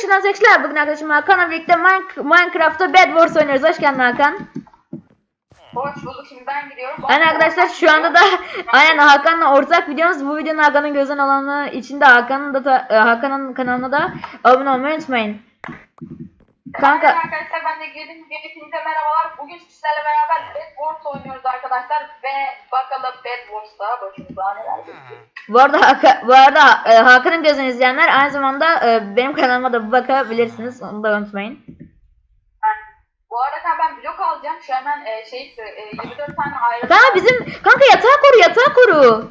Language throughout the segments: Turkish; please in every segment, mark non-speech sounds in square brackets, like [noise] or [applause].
Arkadaşlar seçler bugün arkadaşım Hakan'la birlikte Mine- Minecraft'ta Bed Wars oynuyoruz. Hoş geldin Hakan. Hoş bulduk şimdi ben gidiyorum. Aynen arkadaşlar şu anda da [laughs] aynen Hakan'la ortak videomuz. Bu videonun Hakan'ın gözden olanı için de Hakan'ın da e, Hakan'ın kanalına da abone olmayı unutmayın. Kanka Aynen arkadaşlar ben de girdim. Hepinize merhabalar. Bugün sizlerle beraber Bed Wars oynuyoruz arkadaşlar. Ve bakalım Bed Wars'ta başımıza neler gelecek. bu arada Haka- bu arada e, Hakan'ın gözünü izleyenler aynı zamanda e, benim kanalıma da bakabilirsiniz. Onu da unutmayın. Bu arada ben blok alacağım. Şu hemen e, şey e, 24 tane ayrı. Kanka bizim kanka yatağı koru yatağı koru.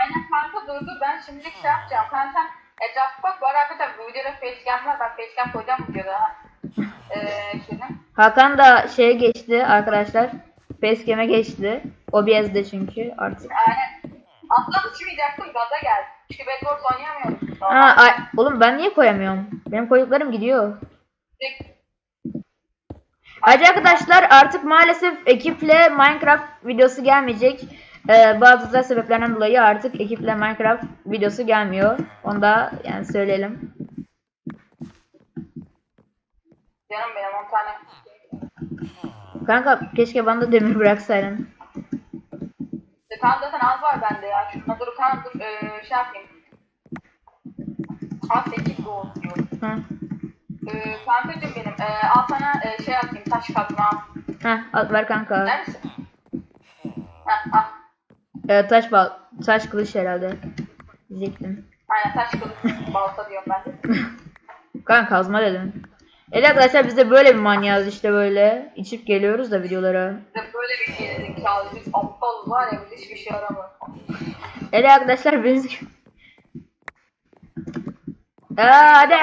Aynen kanka dur dur ben şimdilik şey yapacağım. Kanka sen etrafı bak. Bu arada arkadaşlar bu videoda facecam var. Ben facecam koyacağım bu videoda. Eee şimdi. Hakan da şeye geçti arkadaşlar. Facecam'e geçti. OBS'de çünkü artık. Aynen. Aslında uçmayacaktım gaza geldi. Çünkü Bed Wars oynayamıyorum. Ha, ay, oğlum ben niye koyamıyorum? Benim koyduklarım gidiyor. Direkt- Ayrıca arkadaşlar artık maalesef ekiple Minecraft videosu gelmeyecek. Ee, bazı özel sebeplerden dolayı artık ekiple Minecraft videosu gelmiyor. Onu da yani söyleyelim. Canım benim 10 tane. Kanka keşke bana da demir bıraksaydın. E, Tamam zaten az var bende ya. Şuna dur tamam dur ee, şey yapayım. Az 8 doğru diyor. Ha. Ee, kankacım benim ee, al sana ee, şey atayım taş kazma. Ha, al ver kanka. Neredesin? Heh al. Ee, taş bal, taş kılıç herhalde. Diyecektim. Aynen taş kılıç balta diyorum ben de. [laughs] Kanka kazma dedim. Evet arkadaşlar biz de böyle bir manyağız işte böyle. İçip geliyoruz da videolara. Biz de böyle bir şey zekalı biz aptalız var ya biz hiçbir şey aramıyoruz. Evet arkadaşlar biz... Hadi.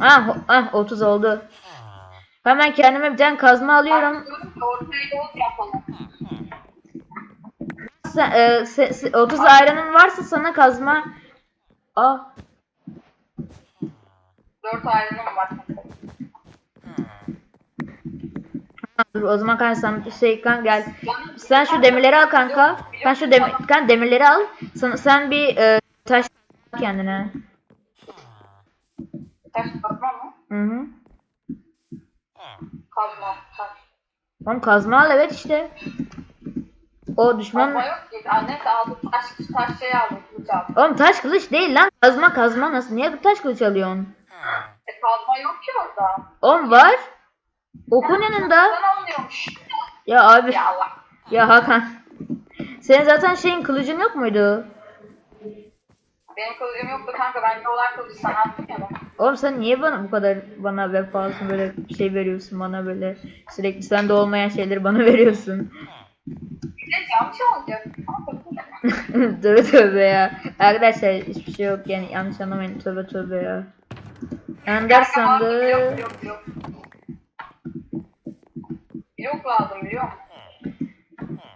Ah, ah 30 oldu. Hemen kendime bir tane kazma alıyorum. Ortaya yol yapalım. Sen, e, se- se- 30 ayranın varsa sana kazma. Ah, 4 ayrılım var. dur o zaman kanka sen şey kan gel. Sen şu demirleri al kanka. Sen şu demir kan demirleri al. Sen, sen bir e, taş kendine. Taş kazma mı? Hı hı. Kazma. Taş. Oğlum kazma al evet işte. O düşman Kazma yok ki. Anne aldı taş, taş şey aldı. Kılıç aldı. Oğlum taş kılıç değil lan. Kazma kazma nasıl? Niye taş kılıç alıyorsun? E kazma yok ki orada. Oğlum var. Okun yanında. Ya abi. Ya Allah. Ya Hakan. Senin zaten şeyin kılıcın yok muydu? Benim kılıcım yoktu kanka. Ben de olan kılıcı sana attım ya ben. Oğlum sen niye bana bu kadar bana vefalısın böyle şey veriyorsun bana böyle sürekli sende olmayan şeyleri bana [laughs] veriyorsun. Yanlış olacak. [laughs] tövbe tövbe ya. Arkadaşlar hiçbir şey yok yani yanlış anlamayın tövbe tövbe ya. Ender sandığı. Yok yok yok. Blok lazım biliyor musun?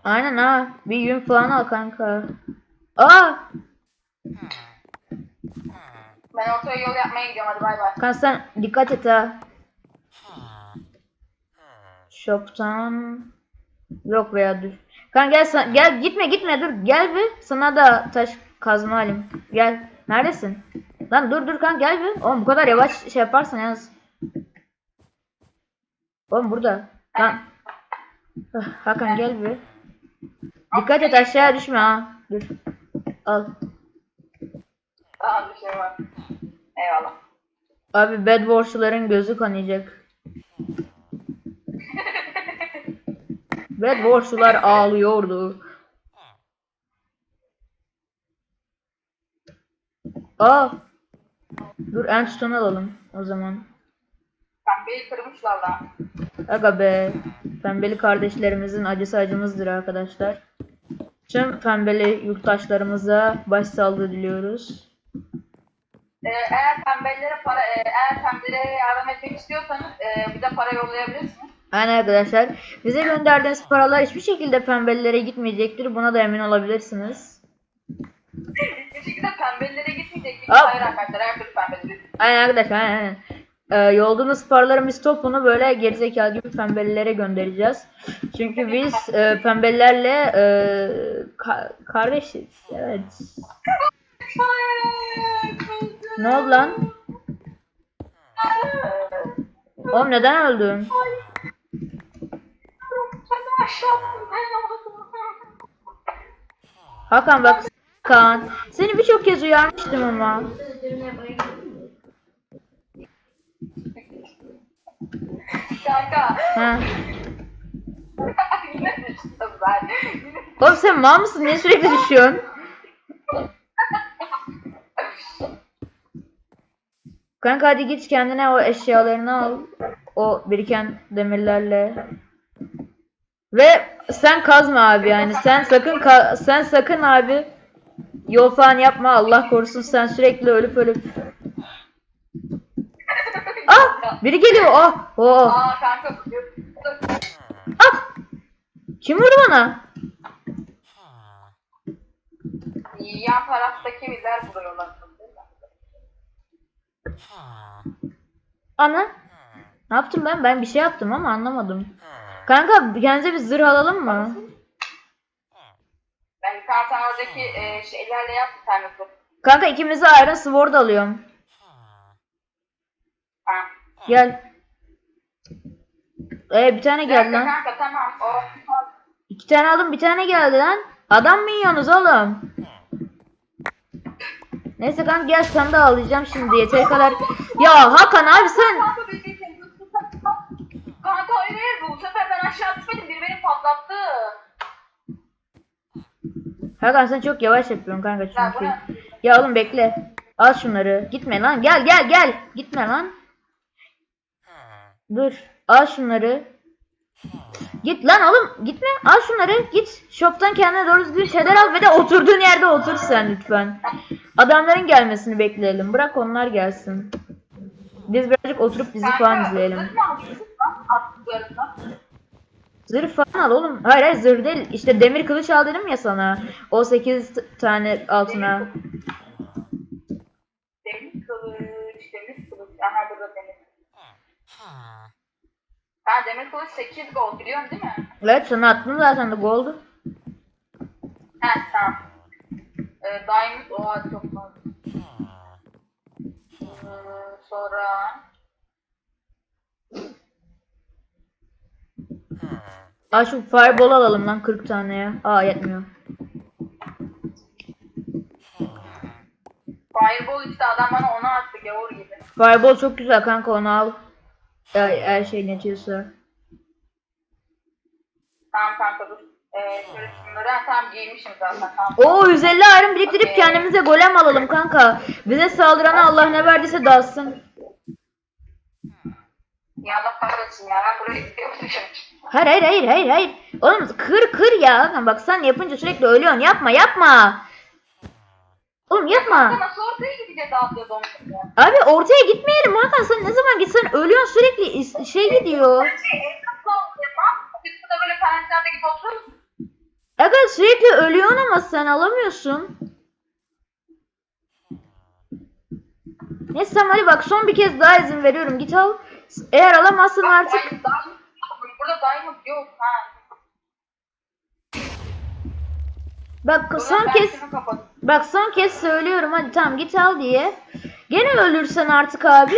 Aynen ha. Bir yün falan al kanka. Aa! Ben ortaya yol yapmaya gidiyorum hadi bay bay. Kanka sen dikkat et ha. Shop'tan yok veya dur. Kanka gel sen, gel gitme gitme dur gel bir sana da taş kazma alayım. Gel. Neredesin? Lan dur dur kanka gel bir. Oğlum bu kadar yavaş şey yaparsan yalnız. Oğlum burada. Lan. Ah, Hakan gel bir. Dikkat et aşağıya düşme ha. Dur. Al. Tamam bir şey var. Eyvallah. Abi Bed Wars'ların gözü kanayacak. Bed Wars'lar ağlıyordu. Aa. Dur Endstone alalım o zaman. Pembeyi kırmışlar lan. Aga be. Pembeli kardeşlerimizin acısı acımızdır arkadaşlar. Tüm pembeli yurttaşlarımıza başsağlığı diliyoruz. Ee, eğer pembelilere para, e, eğer pembelilere yardım etmek istiyorsanız e, bir de para yollayabilirsiniz. Aynen arkadaşlar. Bize gönderdiğiniz paralar hiçbir şekilde pembelilere gitmeyecektir. Buna da emin olabilirsiniz. Hiçbir şekilde pembelilere gitmeyecek. Hop. Hayır arkadaşlar her türlü pembelidir. Aynen arkadaşlar aynen. aynen. Ee, yolladığımız paraların biz topunu böyle gerizekalı gibi pembelilere göndereceğiz. Çünkü biz e, pembelilerle e, ka- kardeşiz. Evet. Ne oldu lan? Oğlum neden öldün? Sen aşağı attın. Ben aldım. Hakan bak Hakan. Seni birçok kez uyarmıştım ama. Kanka. Ha. Yine Oğlum sen mal mısın? Niye sürekli düşüyorsun? Kanka hadi git kendine o eşyalarını al. O biriken demirlerle. Ve sen kazma abi yani. Sen sakın ka- sen sakın abi yol falan yapma. Allah korusun sen sürekli ölüp ölüp. [laughs] Ah! Biri geliyor. Ah! Oh! Aa kanka. Ah! Kim vurdu bana? Yan taraftaki bizler vuruyorlar. Ana. Ne yaptım ben? Ben bir şey yaptım ama anlamadım. Kanka kendimize bir zırh alalım mı? Ben yukarıdan oradaki e, şeylerle yap bir tanesi. Kanka ikimize Iron Sword alıyorum. Ha. Gel. Ee bir tane geldi lan. kanka tamam. O, İki tane aldım bir tane geldi lan. Adam mı yiyorsunuz oğlum? Neyse kanka gel sen de ağlayacağım şimdi yeteri kadar. Ya Hakan abi sen. Kanka hayır hayır bu sefer aşağı düşmedim biri beni patlattı. Hakan sen çok yavaş yapıyorsun kanka Ya çünkü. ne? Ya oğlum bekle. Al şunları. Gitme lan. Gel gel gel. Gitme lan. Dur. Al şunları. Git lan oğlum. Gitme. Al şunları. Git. Shop'tan kendine doğru düzgün şeyler al ve de oturduğun yerde otur sen lütfen. Adamların gelmesini bekleyelim. Bırak onlar gelsin. Biz birazcık oturup dizi falan izleyelim. Zırh falan al oğlum. Hayır hayır zırh değil. İşte demir kılıç al dedim ya sana. O 8 t- tane altına. Demir kılıç, demir kılıç. Aha burada demir. Ben demir kılıç 8 gold biliyorsun değil mi? Evet sana attım zaten de gold. He tamam. Ee, Diamond oha çok fazla. Ee, sonra Aa şu fireball alalım lan 40 taneye. Aa yetmiyor. Fireball işte adam bana onu attı gavur gibi. Fireball çok güzel kanka onu al. Her, her şey ne diyorsa. Tamam kanka dur. Ee, şöyle şunları ha, tamam giymişim zaten tamam. Oo 150 iron biriktirip Okey. kendimize golem alalım kanka. Bize saldırana Allah ne verdiyse dalsın. Ya Allah kahretsin ya ben buraya gidiyormuşum. Hayır hayır hayır hayır hayır. Oğlum kır kır ya. Lan Bak sen yapınca sürekli ölüyorsun. Yapma yapma. Oğlum yapma. Nasıl ortaya gideceğiz abi ortaya gitmeyelim Hakan sen ne zaman gitsen ölüyorsun sürekli şey gidiyor. Aga sürekli ölüyorsun ama sen alamıyorsun. Neyse hadi bak son bir kez daha izin veriyorum git al. Eğer alamazsan artık diamond. Burada diamond yok ha. bak Burada son kez bak son kez söylüyorum hadi tamam git al diye. Gene ölürsen artık abi.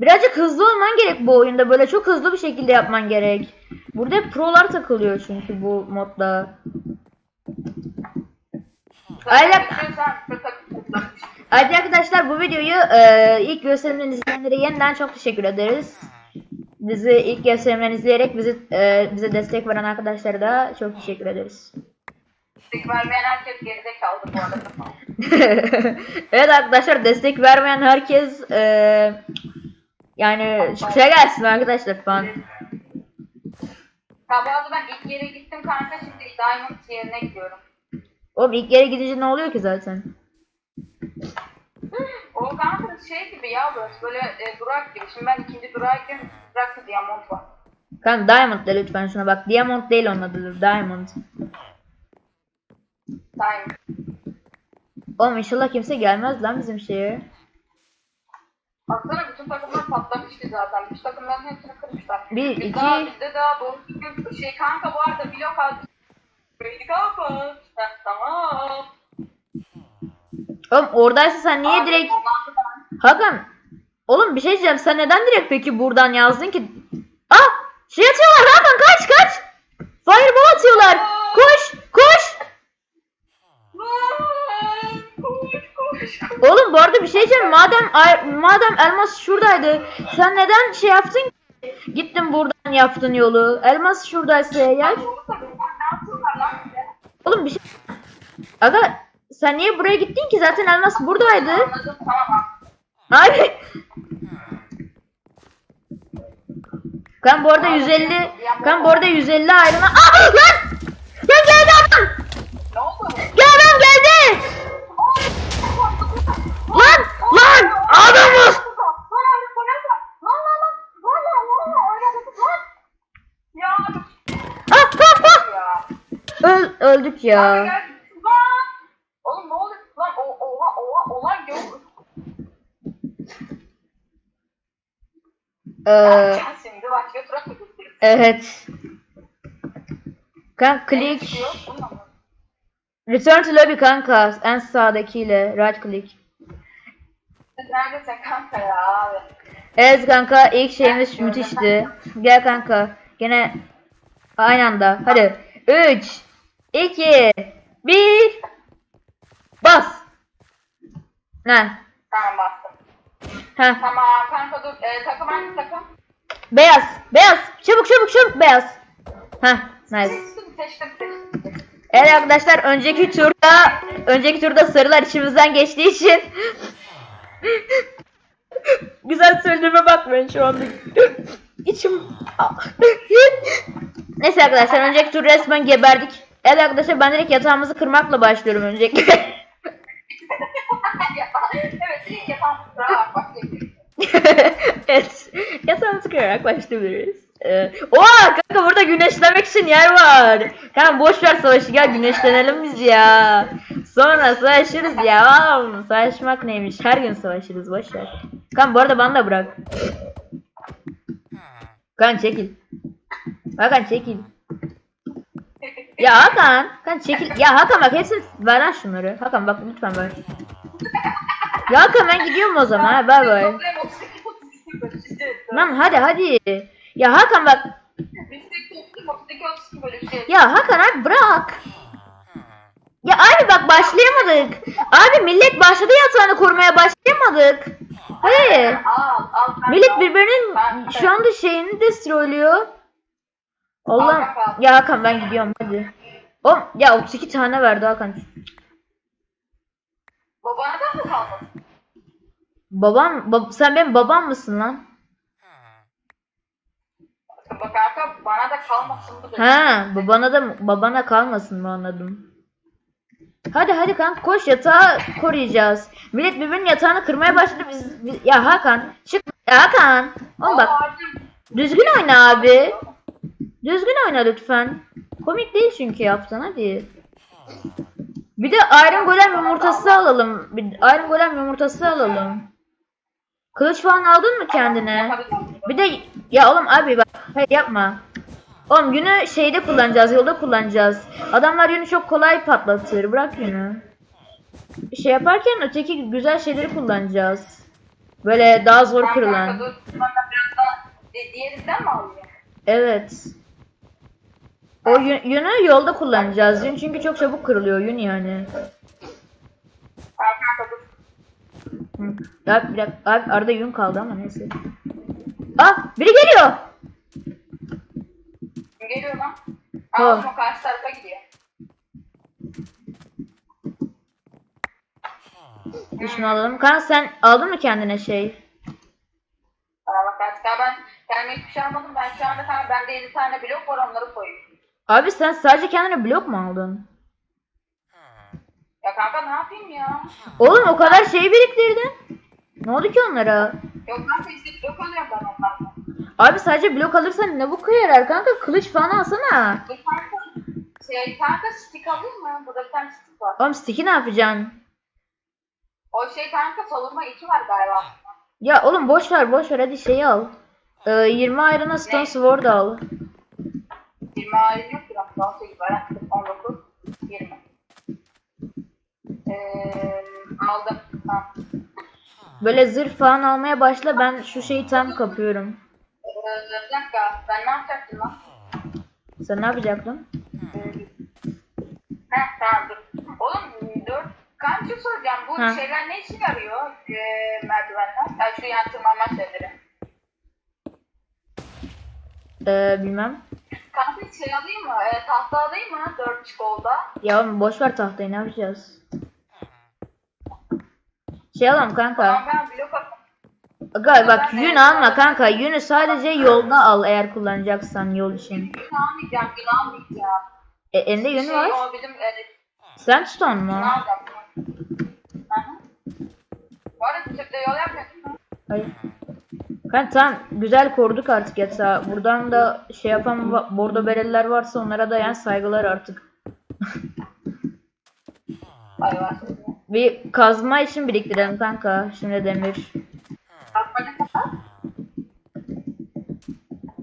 Birazcık hızlı olman gerek bu oyunda böyle çok hızlı bir şekilde yapman gerek. Burada prolar takılıyor çünkü bu modda. Aynen. Hadi arkadaşlar bu videoyu e, ilk gösterimden izleyenlere yeniden çok teşekkür ederiz. Bizi ilk gösterimden izleyerek bizi e, bize destek veren arkadaşlara da çok teşekkür ederiz. Destek vermeyen herkes geride kaldı bu arada. [laughs] evet arkadaşlar destek vermeyen herkes e, yani şuraya gelsin arkadaşlar falan. Ha bu arada ben ilk yere gittim kanka şimdi diamond yerine gidiyorum. Oğlum ilk yere gidince ne oluyor ki zaten? O kanka şey gibi ya burası böyle e, durak gibi. Şimdi ben ikinci durağa gidiyorum. Durakta diamond var. Kanka Diamond de lütfen şuna bak. Diamond değil onun adıdır. Diamond. Diamond. Oğlum inşallah kimse gelmez lan bizim şeye. Baksana bütün takımlar patlamıştı zaten. Bütün takımların hepsini kırmışlar. Bir, Biz iki- daha, bizde daha doğru düzgün şey kanka bu arada blok aldık. Burayı kapat. Heh, tamam. Oğlum oradaysa sen niye Abi, direkt... Hakan. Oğlum bir şey diyeceğim. Sen neden direkt peki buradan yazdın ki? Ah! Şey atıyorlar Hakan kaç kaç! Fireball atıyorlar. Koş koş. Oğlum bu arada bir şey diyeceğim. Madem madem elmas şuradaydı. Sen neden şey yaptın ki? Gittin buradan yaptın yolu. Elmas şuradaysa eğer. Oğlum bir şey... Aga sen niye buraya gittin ki? Zaten elmas buradaydı. Abi. Kan bu arada 150 kan bu arada 150 ayrına. Aa lan! Lan geldi adam! Ne oldu? Gel adam geldi! Lan! Lan! Adamız! Öl, öldük ya. Oğlum ne oluyor? Lan o oha oha olay yok. Ee, Şimdi başka tura mı evet. Kan Ne click. Return to lobby kanka. En sağdakiyle right click. Neredesin kanka ya abi? Evet kanka ilk şeyimiz müthişti. Gel kanka. Gene aynı anda. Hadi. 3 2 1 Bas. Ne? Tamam bastım. Ha. Tamam kanka dur. Ee, takım hangi takım? Beyaz. Beyaz. Çabuk çabuk çabuk beyaz. Ha. Nice. Evet arkadaşlar önceki turda önceki turda sarılar içimizden geçtiği için [laughs] güzel söylediğime bakmayın şu anda. İçim Neyse arkadaşlar önceki tur resmen geberdik. Evet arkadaşlar ben direkt yatağımızı kırmakla başlıyorum öncelikle. [laughs] evet yapan sıra bak başlayabiliriz. Evet. Yatağımızı kırarak başlayabiliriz. Ee, oha kanka burada güneşlemek için yer var. Kanka boş ver savaşı gel güneşlenelim biz ya. Sonra savaşırız ya. Oğlum, savaşmak neymiş? Her gün savaşırız boş ver. Kan bu arada bana da bırak. Kan çekil. Hakan çekil. Ya Hakan. Kan çekil. Ya Hakan bak hepsini ver lan şunları. Hakan bak lütfen ver. Ya Hakan ben gidiyorum o zaman. Ha, bay bay. Toplayalım, 32, 32 bölü. Lan hadi hadi. Ya Hakan bak. Bizde toplayayım, 32, 32 bölü. Ya Hakan abi bırak. Ya abi bak başlayamadık. Abi millet başladı yatağını kurmaya başlayamadık. Hayır. Al, al. kanka, Millet birbirinin şu anda şeyini destroyluyor. Allah'ım. Ya Hakan ben gidiyorum hadi. Oğlum ya 32 tane verdi Hakan. Babana da mı kalmasın? Babam, bab- sen benim babam mısın lan? Bak kanka bana da kalmasın bu da. Ha, babana da babana kalmasın mı anladım. Hadi hadi kanka koş yatağı koruyacağız. Millet birbirinin yatağını kırmaya başladı biz, biz- ya Hakan çık ya Hakan. Oğlum bak Ağacım. düzgün oyna abi. Düzgün oyna lütfen. Komik değil çünkü yaptın hadi. Bir de Iron Golem yumurtası alalım. Bir Iron Golem yumurtası alalım. Kılıç falan aldın mı kendine? Bir de ya oğlum abi bak hayır yapma. Oğlum yünü şeyde kullanacağız, yolda kullanacağız. Adamlar yünü çok kolay patlatır. Bırak yünü. Şey yaparken öteki güzel şeyleri kullanacağız. Böyle daha zor kırılan. diğerinden mi alayım? Evet. O yün- yünü yolda kullanacağız. Yün çünkü çok çabuk kırılıyor yün yani. Tamam kanka dur. Ya bir dakika, abi arada yün kaldı ama neyse. Ah biri geliyor. Geliyor lan? Aa, o karşı tarafa gidiyor. Bir şunu alalım. Kan sen aldın mı kendine şey? Bana bak artık ben kendime hiçbir şey almadım. Ben şu anda kanka bende 7 tane blok var onları koyuyorum. Abi sen sadece kendine blok mu aldın? Ya kanka ne yapayım ya? Oğlum o kadar şey biriktirdin. Ne oldu ki onlara? Yok kanka işte blok alıyorum ben onlardan. Abi sadece blok alırsan ne bu yarar kanka? Kılıç falan alsana. Dur kanka. Şey kanka stick alayım mı? Burada bir tane stick var. Oğlum stick'i ne yapacaksın? O şey kanka savunma içi var galiba. Ya oğlum boş ver boş ver hadi şeyi al. Ee, 20 ayrına stone Ne? sword al. 20 ayrı yok ki lan. 18 var. 19, 20. Aldım. Tamam. Böyle zırh falan almaya başla ben şu şeyi tam kapıyorum. Ee, bir dakika. Ben ne yapacaktım lan? Sen ne yapacaktın? Heh tamam dur. Oğlum dur. Kanka şey soracağım. Bu Ha. şeyler ne işe yarıyor? Ee, merdivenler. Yani şu yan tırmanma şeyleri. Ee, bilmem. Kanka şey alayım mı? Ee, tahta alayım mı? Dört çikolata. Ya oğlum boş ver tahtayı ne yapacağız? Şey alalım kanka. Tamam ben blok atayım. Aga bak yün alma kanka. Yünü sadece yolda al eğer kullanacaksan yol için. Gün almayacağım. Gün almayacağım. E, elinde yün Şey, var. o bizim e, Sandstone ne mu? alacağım? Hı hı. Bu arada Türk'te yol yapmıyorsun. mu? Hayır. Kanka tamam güzel koruduk artık yatağı. Buradan da şey yapan bordo bereliler varsa onlara da yani saygılar artık. Hadi var. Bir kazma için biriktirelim kanka. Şimdi demir.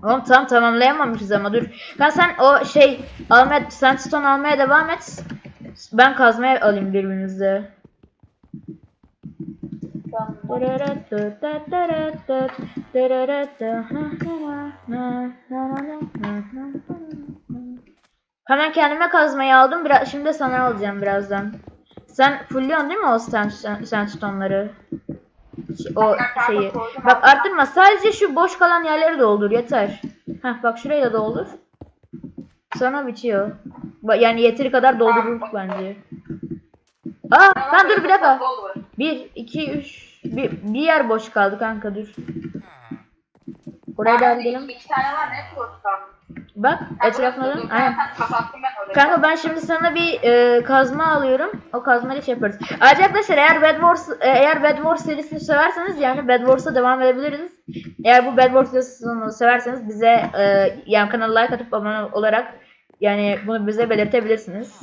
Oğlum tam tamamlayamamışız ama dur. Kanka sen o şey almaya, sandstone almaya devam et. Ben kazmaya alayım birbirimize. Tamam. Hemen kendime kazmayı aldım. Biraz, şimdi sana alacağım birazdan. Sen fulluyorsun değil mi o sand- sandstone'ları? O şeyi. Bak arttırma. Sadece şu boş kalan yerleri doldur yeter. Heh bak şurayı da doldur. Sonra bitiyor. Yani yeteri kadar doldururduk bence. Aa lan dur bir dakika. Bir, iki, üç. Bir, bir yer boş kaldı kanka dur. Oraya da gidelim. İki tane var ne yapıyorsun? Bak etrafına dön. Aynen. [laughs] Kapattım ben orayı. Kanka ben şimdi sana bir e, kazma alıyorum. O kazmayla şey yaparız. Ayrıca arkadaşlar eğer Bed Wars e, eğer Bed Wars serisini severseniz yani Bed Wars'a devam edebiliriz. Eğer bu Bed Wars serisini severseniz bize e, yani kanala like atıp abone olarak yani bunu bize belirtebilirsiniz.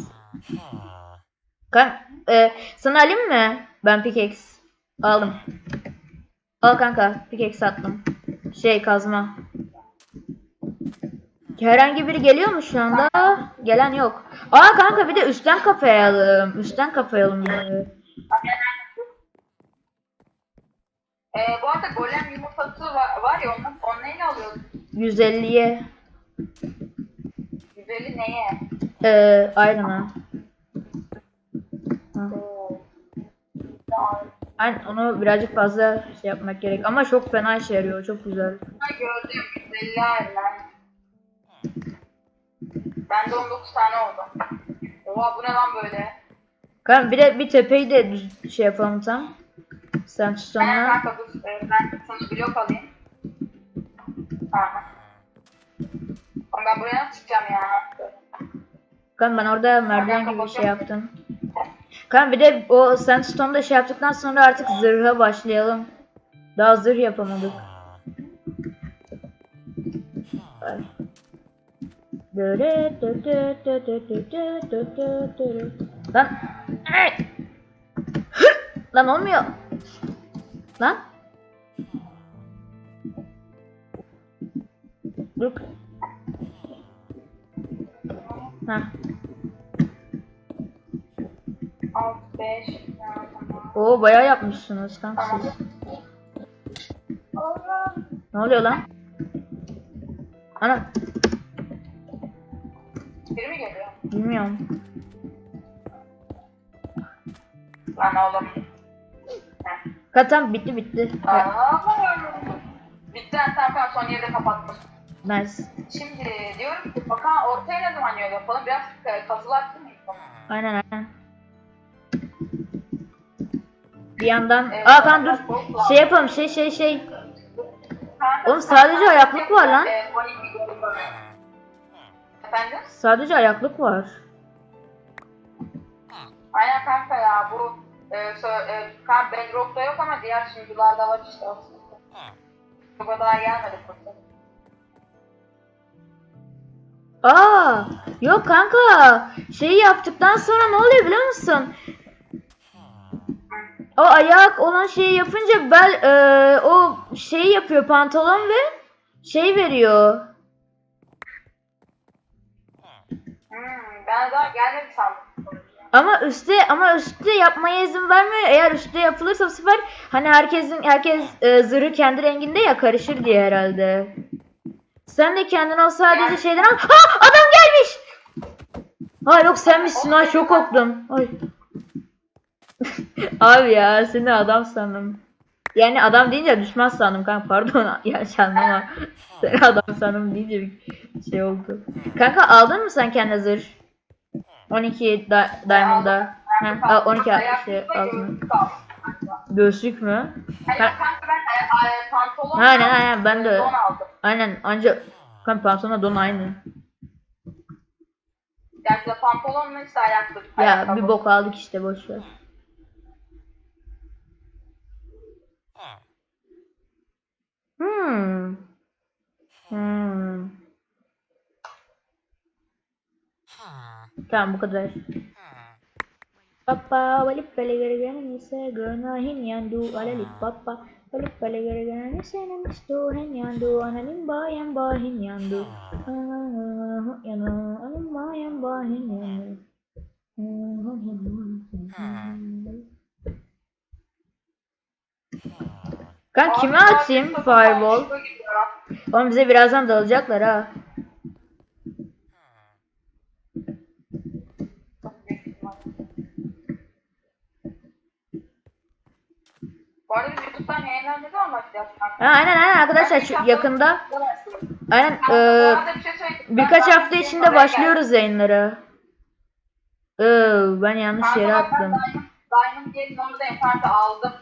Kan e, sana alayım mı? Ben pickaxe aldım. Al kanka pickaxe attım. Şey kazma. Herhangi biri geliyor mu şu anda? Gelen yok. Aa kanka bir de üstten kapayalım. Üstten kapayalım. Ee, bu arada golem yumurtası var, var ya onun, onu neyle alıyorsun? 150'ye. 150 neye? Ee. Oo. Aynen onu birazcık fazla şey yapmak gerek. Ama çok fena işe yarıyor. Çok güzel. Gördüm 150 ayrılan. Bende 19 tane oldu. Oha bu ne lan böyle? Kanka bir de bir tepeyi de düz şey yapalım tam. Sen Ben tutana. kanka dur. Ee, ben sana blok alayım. Tamam. Oğlum ben buraya nasıl çıkacağım ya? Kanka ben orada merdiven gibi bir şey yaptım. Kanka bir de o sandstone'da şey yaptıktan sonra artık zırha başlayalım. Daha zırh yapamadık. Ay. Lan. Lan olmuyor. Lan. Dur. Heh. 6, 5, tamam. Oo bayağı yapmışsınız Tamam. siz. Ne oluyor lan? Ana Biri mi geliyor? bilmiyorum. Lan oğlum. Heh. Katam bitti bitti. Aa, Bitti ben tamam son yerde kapattım. Nice. Şimdi diyorum ki bakalım ortaya ne zaman yol yapalım? Biraz e, kazılı açtın mı? Aynen aynen. Bir yandan Evet, aa kan dur. Şey yapalım şey şey şey. Oğlum sadece ayaklık var lan. E, 12 gibi böyle. Efendim? Sadece ayaklık var. Aynen kanka ya bu e, sö- e, kan Bedrock'ta yok ama diğer sunucularda var işte aslında. Bu kadar gelmedi fırsat. Aa yok kanka. Şeyi yaptıktan sonra ne oluyor biliyor musun? O ayak olan şeyi yapınca bel e, o şeyi yapıyor pantolon ve şey veriyor. Ben daha gelmedi sandım. Ama üstte ama üstte yapmaya izin vermiyor. Eğer üstte yapılırsa bu sefer hani herkesin herkes e, zırhı kendi renginde ya karışır diye herhalde. Sen de kendin o sadece Yani- şeyden al. Ha adam gelmiş. Ha yok senmişsin ha çok korktum. Ay. [laughs] Abi ya seni adam sandım. Yani adam deyince düşman sandım kanka pardon [laughs] yanlış anlama. [laughs] Seni adam sandım deyince bir şey oldu. Kanka aldın mı sen kendi zırh? 12 da Diamond'da. Heh, al, 12 Ayak şey üstüne altına. göğüslük aldım. Göğüslük mü? Hayır ben pantolon Aynen, aynen, ben de. Aynen ancak kanka pantolonla don aynı. Yani işte pantolonla işte ayaklık. Ya ayakkabı. bir bok aldık işte boş ver. Hmm. Hmm. Tamam bu kadar. Papa balik balik gara-gara nisa ganahin yandu alalik papa balik balik gara-gara nisa namistuhan yandu analing bayang bahin yandu yana aling bayang bahin yandu Kan kime atayım fireball? Oğlum bize birazdan dalacaklar ha. Bu arada biz YouTube'dan yayınlar ne zaman başlayacağız kanka? Ha, aynen aynen arkadaşlar şu yakında aynen bir şey birkaç hafta içinde oraya başlıyoruz yayınlara. Iıı, ben yanlış yere attım. Diamond, Diamond Game'in orada internette aldım.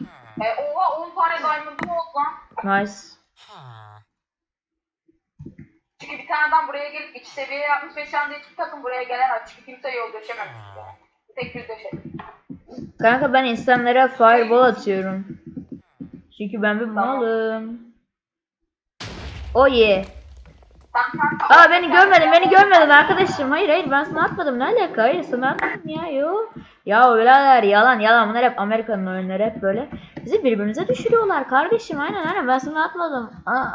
E, oha 10 tane Diamond'ım oldu lan. Nice. Çünkü bir tane adam buraya gelip iç seviye yapmış ve şu anda hiçbir takım buraya gelemez. Çünkü kimse yol döşememiş. Bir tek bir döşedi. Kanka ben insanlara fireball atıyorum. Çünkü ben bir malım. Sen kanka... Aa beni görmedin, beni görmedin arkadaşım. Hayır hayır ben sana atmadım. Ne alaka? Hayır sana atmadım ya. Yo. Ya birader yalan yalan. Bunlar hep Amerika'nın oyunları hep böyle. Bizi birbirimize düşürüyorlar kardeşim. Aynen aynen ben sana atmadım. Aa,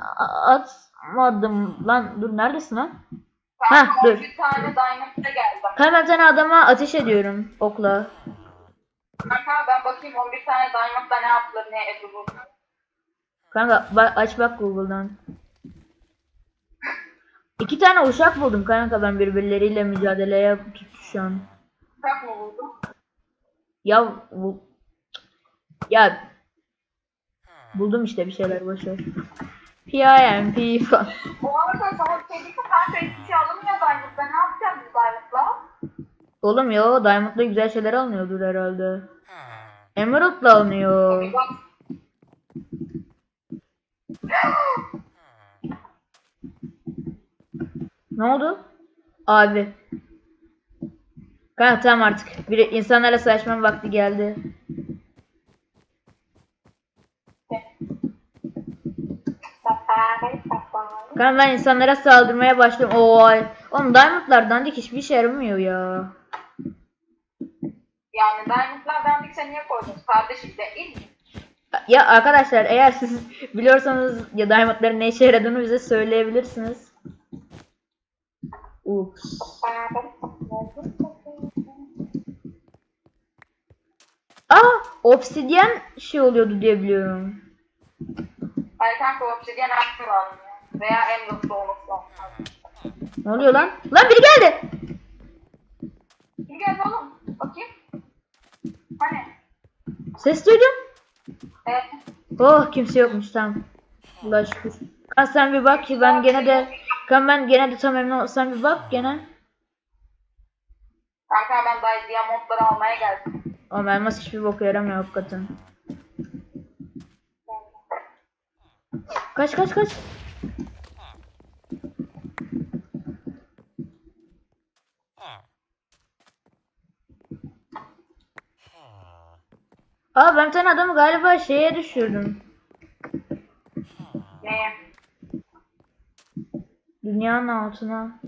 atmadım. Lan dur neredesin lan? Heh, dur. Bir tane. Kanka bir tane adama ateş ediyorum okla. Kanka ben bakayım 11 tane Diamond'da ne yaptılar ne bu. Kanka bak, aç bak Google'dan. İki tane uşak buldum kanka ben birbirleriyle mücadeleye tutuşan. Uçak mı buldun? Ya bu ya buldum işte bir şeyler boşver. PIMP falan. Bu arada sana bir şey diyeyim? Kanka hiçbir şey alınmıyor Diamond'da. Ne yapacağız biz Diamond'la? Oğlum ya Diamond'da güzel şeyler alınıyordur herhalde. Emerald'la alınıyor. Ne oldu? Abi. Kanka tamam artık. Bir insanlarla savaşmanın vakti geldi. Kanka ben insanlara saldırmaya başladım. Oy. Oğlum Diamond'lar dandik hiçbir işe yaramıyor ya. Yani Diamond'lar dandikse niye koydunuz kardeşim değil mi? Ya arkadaşlar eğer siz biliyorsanız ya Diamond'ların ne işe yaradığını bize söyleyebilirsiniz. Ups. Aa, obsidyen şey oluyordu diye biliyorum. Hayır kanka obsidyen aklım alınıyor. Veya Emerald olması lazım. Ne oluyor lan? Lan biri geldi. Kim geldi oğlum? Bakayım. Hani? Ses duydum. Evet. Oh kimse yokmuş tamam. Allah şükür. Kan sen bir bak ki ben gene de kan ben gene de tam emin ol. Sen bir bak gene. Kanka ben daha diamondları almaya geldim. Ama elmas hiçbir boka yaramıyor hakikaten. Kaç kaç kaç. Aa ben tane adamı galiba şeye düşürdüm. Neye? Dünyanın altına.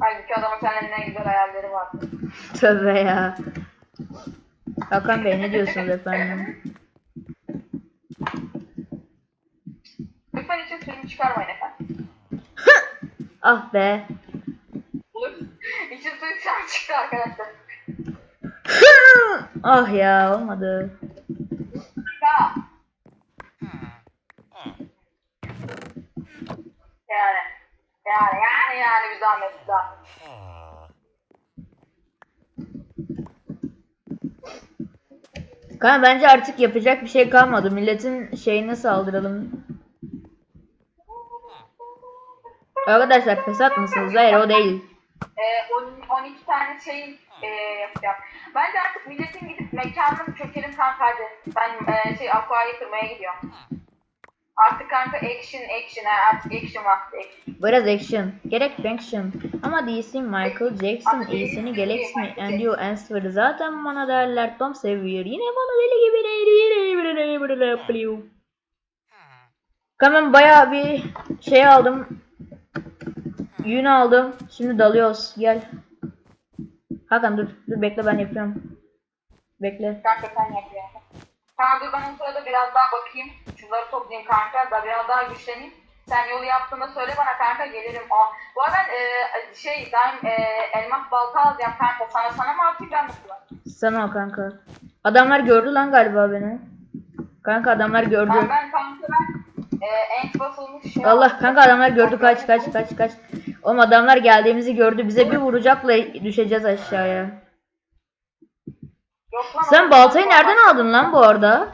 Halbuki adamın senin ne güzel hayalleri var. Tövbe ya. Hakan Bey ne diyorsunuz efendim? Lütfen için suyumu çıkarmayın efendim. Ah be. Olur. için suyu an çıktı arkadaşlar. Ah ya olmadı. Ya. Yani. Yani yani yani bir zahmet bir zahmet. Kanka bence artık yapacak bir şey kalmadı. Milletin şeyine saldıralım. Arkadaşlar fesat mısınız? Hayır o değil. Ee, on- 12 tane şeyin ee, yapacağım. Bence artık milletin gidip mekanını çökelim kanka hadi. Ben ee, şey aquayı kırmaya gidiyorum. Artık kanka action action ha, artık action vakti action. Biraz action. Gerek action. Ama DC Michael Jackson iyisini Galaxy mi? And you answer. Zaten bana derler Tom seviyor. Yine bana deli gibi değil. Kanka bayağı bir şey aldım. Yün aldım. Şimdi dalıyoruz. Gel. Hakan dur. Dur bekle ben yapıyorum. Bekle. Kanka sen yap ya. Kanka dur ben o sırada biraz daha bakayım. Şunları toplayayım kanka da biraz daha güçleneyim. Sen yolu yaptığında söyle bana kanka gelirim. Aa, bu arada ben ee, şey ben ee, elmas balta alacağım kanka. Sana sana mı atayım ben? Sana o kanka. Adamlar gördü lan galiba beni. Kanka adamlar gördü. Ben, ben kanka ben ee, enk basılmış şey Allah kanka adamlar gördü kaç kaç kaç kaç. Oğlum adamlar geldiğimizi gördü. Bize bir vuracakla düşeceğiz aşağıya. Yok lan, Sen baltayı nereden aldın lan bu arada?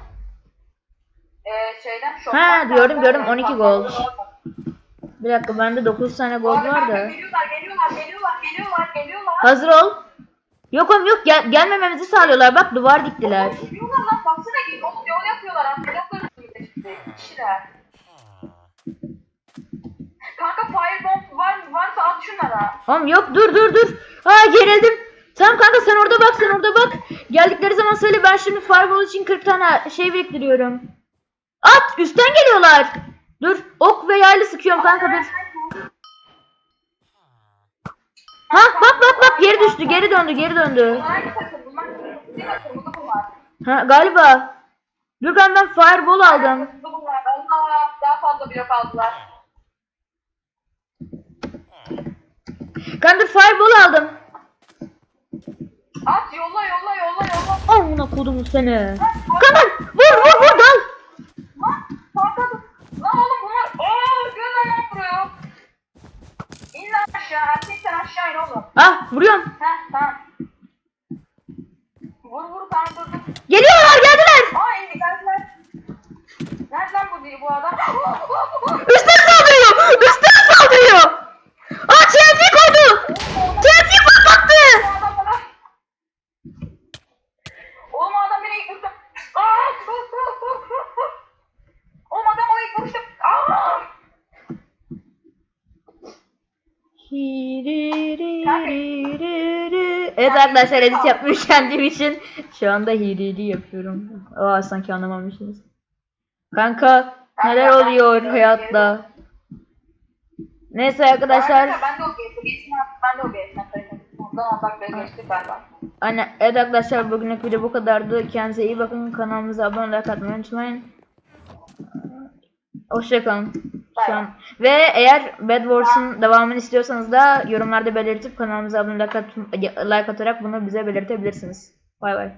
Ee, şeyden Ha, kanka, gördüm, 12 kanka, gold. Bir dakika bende 9 tane gold Abi var kanka da. geliyorlar geliyorlar geliyorlar geliyorlar geliyorlar. Hazır ol. Yok oğlum yok gel gelmememizi sağlıyorlar. Bak duvar diktiler. Geliyorlar lan baksana gel oğlum yol yapıyorlar şimdi kişiler. Kanka firebomb var mı? Varsa at şunlara. Oğlum yok dur dur dur. Ha gerildim. Tamam kanka sen orada bak sen orada bak. Geldikleri zaman söyle ben şimdi fireball için 40 tane şey biriktiriyorum. At üstten geliyorlar. Dur ok ve yaylı sıkıyorum kanka dur. Ha bak bak bak geri düştü geri döndü geri döndü. Ha galiba. Dur ben fireball aldım. Daha fazla blok aldılar. Kanka fireball aldım. At yolla yolla yolla yolla. Amına kodumu seni. Kanka vur vur vur dal. Lan dur. Lan oğlum bunlar. Ooo göz aman vuruyor. İn lan aşağı. Erkek sen aşağı in oğlum. Ah vuruyorum. Heh tamam. Vur vur kanka. Geliyorlar geldiler. Aa indi geldiler. Nerede lan bu, bu adam? Üstten saldırıyor. Üstten saldırıyor. Aa TNT adam bana. Oğlum adam beni ilk vurdu. Aa! Oğlum adam o ilk vuruştu. Aa! Evet arkadaşlar edit yapmış kendim için. Şu anda hiriri yapıyorum. Aa sanki anlamamışsınız. Kanka neler oluyor hayatta? Neyse arkadaşlar. Arkadaşlar ben de o geçtim. Geçtim ben de o geçtim. Beni geçti galiba. Anne, evet arkadaşlar bugünlük video bu kadardı. Kendinize iyi bakın. Kanalımıza abone olmayı atmayı unutmayın. Hoşçakalın. Şu an. Ve eğer Bad Wars'un devamını istiyorsanız da yorumlarda belirtip kanalımıza abone olmayı like atarak bunu bize belirtebilirsiniz. Bay bay.